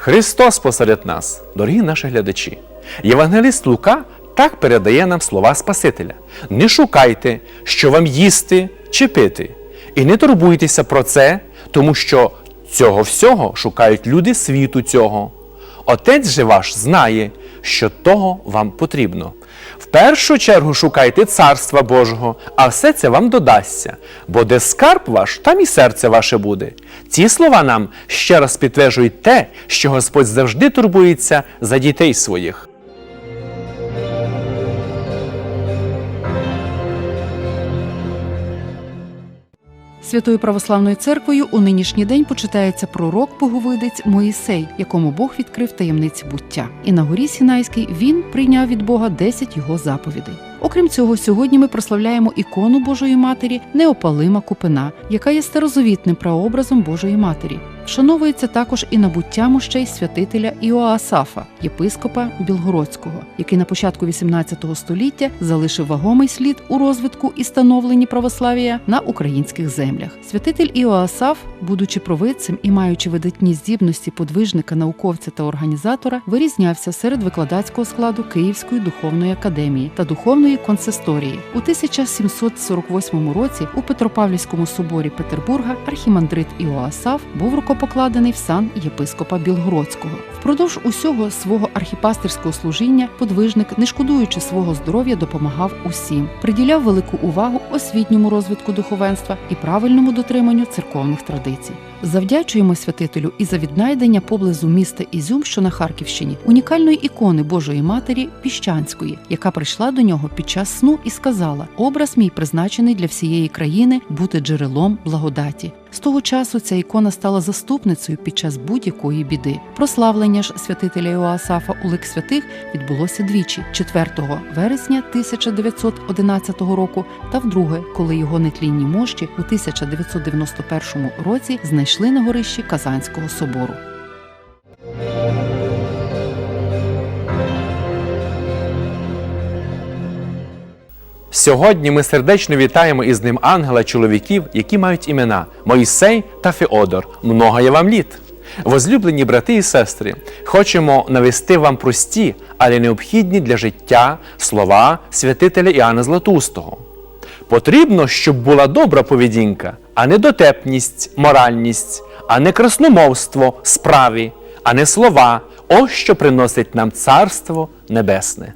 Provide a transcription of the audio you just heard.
Христос посеред нас, дорогі наші глядачі. Євангеліст Лука так передає нам слова Спасителя: не шукайте, що вам їсти чи пити, і не турбуйтеся про це, тому що цього всього шукають люди світу цього. Отець же ваш знає, що того вам потрібно. В першу чергу шукайте царства Божого, а все це вам додасться, бо де скарб ваш, там і серце ваше буде. Ці слова нам ще раз підтверджують те, що Господь завжди турбується за дітей своїх. Святою православною церквою у нинішній день почитається пророк Боговидець Моїсей, якому Бог відкрив таємниці буття. І на горі Сінайській він прийняв від Бога 10 його заповідей. Окрім цього, сьогодні ми прославляємо ікону Божої Матері Неопалима Купина, яка є старозавітним прообразом Божої Матері. Вшановується також і набуття мощей святителя Іоасафа, єпископа Білгородського, який на початку XVIII століття залишив вагомий слід у розвитку і становленні православ'я на українських землях. Святитель Іоасаф, будучи провидцем і маючи видатні здібності подвижника, науковця та організатора, вирізнявся серед викладацького складу Київської духовної академії та духовної консисторії. У 1748 році у Петропавлівському соборі Петербурга архімандрит Іоасаф був рукопокладений в сан єпископа Білгородського. Впродовж усього свого архіпастерського служіння подвижник, не шкодуючи свого здоров'я, допомагав усім, приділяв велику увагу освітньому розвитку духовенства і правильному дотриманню церковних традицій. Завдячуємо святителю і за віднайдення поблизу міста Ізюм, що на Харківщині, унікальної ікони Божої Матері Піщанської, яка прийшла до нього під час сну і сказала: Образ мій призначений для всієї країни бути джерелом благодаті. З того часу ця ікона стала заступницею під час будь-якої біди. Прославлення ж святителя Іоасафа у лик святих відбулося двічі: 4 вересня 1911 року та вдруге, коли його нетлінні мощі у 1991 році знайшли на горищі Казанського собору. Сьогодні ми сердечно вітаємо із ним ангела чоловіків, які мають імена Моїсей та Феодор. Много я вам літ. Возлюблені брати і сестри, хочемо навести вам прості, але необхідні для життя слова святителя Іоанна Златустого. Потрібно, щоб була добра поведінка, а не дотепність, моральність, а не красномовство, справі, а не слова, ось що приносить нам Царство Небесне.